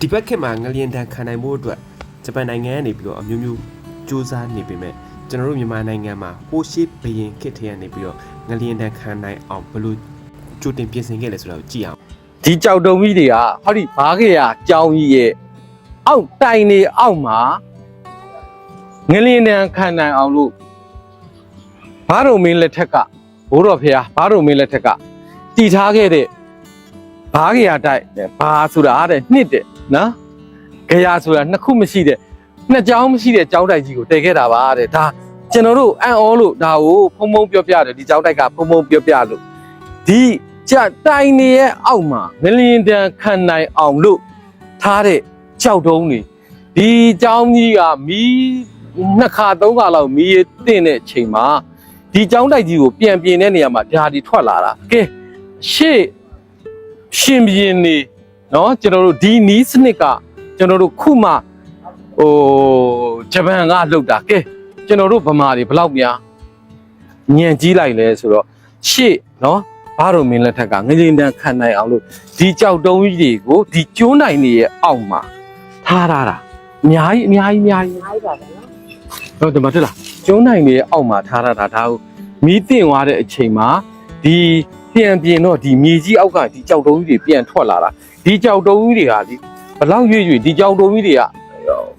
ဒီဘက်ခေတ်မှာငလျင်တန်ခံနိုင်မှုအတွက်ဂျပန်နိုင်ငံကနေပြီးတော့အမျိုးမျိုးစူးစမ်းနေပေမဲ့ကျွန်တော်တို့မြန်မာနိုင်ငံမှာဟိုရှိဘရင်ခေတ်ထဲကနေပြီးတော့ငလျင်တန်ခံနိုင်အောင်ဘယ်လိုကြိုတင်ပြင်ဆင်ခဲ့လဲဆိုတာကိုကြည့်အောင်ဒီကြောက်တုံကြီးတွေကဟောဒီဘားခေရကြောင်းကြီးရဲ့အောက်တိုင်နေအောက်မှာငလင်းတန်ခံနိုင်အောင်လို့ဘားတော်မင်းလက်ထက်ကဘိုးတော်ဖះဘားတော်မင်းလက်ထက်ကတည်ထားခဲ့တဲ့ဘားခေရတိုက်ဘာဆိုတာတဲ့နှစ်တဲ့ နော်ခရာဆိုတာနှစ်ခုမရှိတဲ့နှစ်ကြောင်းမရှိတဲ့ကြောင်းတိုက်ကြီးကိုတည်ခဲ့တာပါတဲ့ဒါကျွန်တော်တို့အံ့ဩလို့ဒါကိုဖုံဖုံပြောပြတယ်ဒီကြောင်းတိုက်ကဖုံဖုံပြောပြလို့ဒီကြတိုင်နေရဲ့အောက်မှာမလျင်တန်ခံနိုင်အောင်လို့ထားတဲ့ကြောက်တုံးတွေဒီကြောင်းကြီးကမီးနှစ်ခါသုံးခါလောက်မီးရတင့်တဲ့ချိန်မှာဒီကြောင်းတိုက်ကြီးကိုပြန်ပြင်တဲ့နေရာမှာဓာတ်တွေထွက်လာတာကဲရှေ့ရှင်ပြင်းနေ เนาะကျွန်တော်တို့ဒီနီးစနစ်ကကျွန်တော်တို့ခုမှဟိုဂျပန်ကလောက်တာကဲကျွန်တော်တို့ဗမာတွေဘယ်လောက်များညံကြီးလိုက်လဲဆိုတော့ရှေ့เนาะ ဘားတော်မင်းလက်ထက်ကငရင်တန်းခံနိုင်အောင်လို့ဒီကြောက်တုံးကြီးတွေကိုဒီကျိုးနိုင်နေရဲ့အောက်မှာထားရတာအများကြီးအများကြီးအများကြီး အားရပါပဲနော် ဟုတ်တယ်မတွေ့လားကျိုးနိုင်နေရဲ့အောက်မှာထားရတာဒါကိုမီးတင်သွားတဲ့အချိန်မှာဒီ ပြန်ပြင်တော့ဒီမြေကြီးအောက်ကဒီကြောက်တုံးကြီးတွေပြန်ထွက်လာတာဒီကြောက်တုံးကြီးတွေကဒီဘလောက်ရွေ့ရွေ့ဒီကြောက်တုံးကြီးတွေက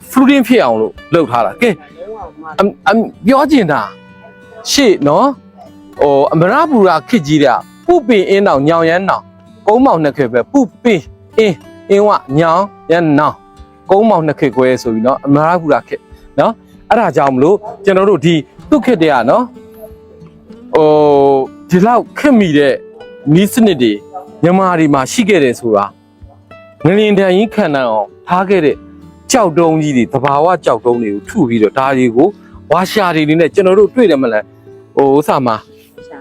fruiting ဖြစ်အောင်လို့လုပ်ထားတာကဲလုံးဝမှာအမ်အမ်ပြောကျင်တာရှေ့နော်ဟိုအမရပူရာခစ်ကြီးတဲ့ပုပင်အင်းတောင်ညောင်ရမ်းတောင်ကုန်းမောင်နှစ်ခေပဲပုပင်အင်းအင်းဝညောင်ရမ်းနောင်ကုန်းမောင်နှစ်ခေခွဲဆိုပြီးနော်အမရပူရာခစ်နော်အဲ့ဒါကြောင့်မလို့ကျွန်တော်တို့ဒီသူ့ခစ်တဲ့ကနော်ဟို ဒီလောက်ခက်မိတဲ့နီးစနစ်တွေမြန်မာတွေမှာရှိခဲ့တယ်ဆိုတာငလင်တန်ကြီးခံနိုင်အောင်ထားခဲ့တဲ့ကြောက်တုံးကြီးတွေတဘာဝကြောက်တုံးတွေကိုထုပြီးတော့ဒါတွေကိုဝါရှာတွေနေနဲ့ကျွန်တော်တို့တွေ့တယ်မလားဟိုဥစားမှာရှာ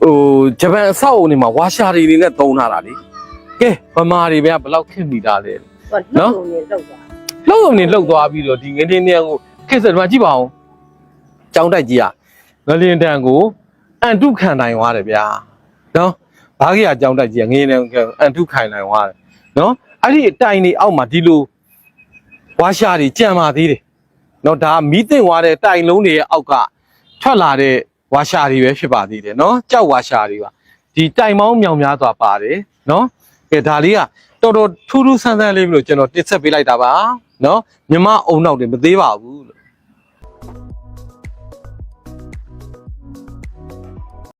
ဟိုဂျပန်အဆောက်အုံတွေမှာဝါရှာတွေနေနဲ့တုံးထားတာလေကဲဗမာတွေဗျာဘယ်လောက်ခက်နေတာလဲဟိုလုံးလုံးနဲ့လောက်တာလှုပ်ုံနေလှုပ်သွားပြီးတော့ဒီငင်းတင်းနေကိုခက်စက်မှာကြည့်ပါအောင်ကြောင်းတိုက်ကြီးကငလင်တန်ကို အန်တုခံနိုင်သွားတယ်ဗျာနော်ဘာကြီးအကြောင်းတိုက်ကြီးငင်းနေအန်တုခံနိုင်သွားတယ်နော်အဲ့ဒီအတိုင်နေအောက်မှာဒီလိုဝါရှာတွေကြံပါသေးတယ်နော်ဒါမီးတင်သွားတဲ့တိုင်လုံးတွေရဲ့အောက်ကထွက်လာတဲ့ဝါရှာတွေပဲဖြစ်ပါသေးတယ်နော်ကြောက်ဝါရှာတွေပါဒီတိုင်မောင်းမြောင်များစွာပါတယ်နော်ကဲဒါလေးကတော်တော်ထူးထူးဆန်းဆန်းလေးမျိုးကျွန်တော်တင်ဆက်ပေးလိုက်တာပါနော်မြမအုံနောက်တွေမသေးပါဘူး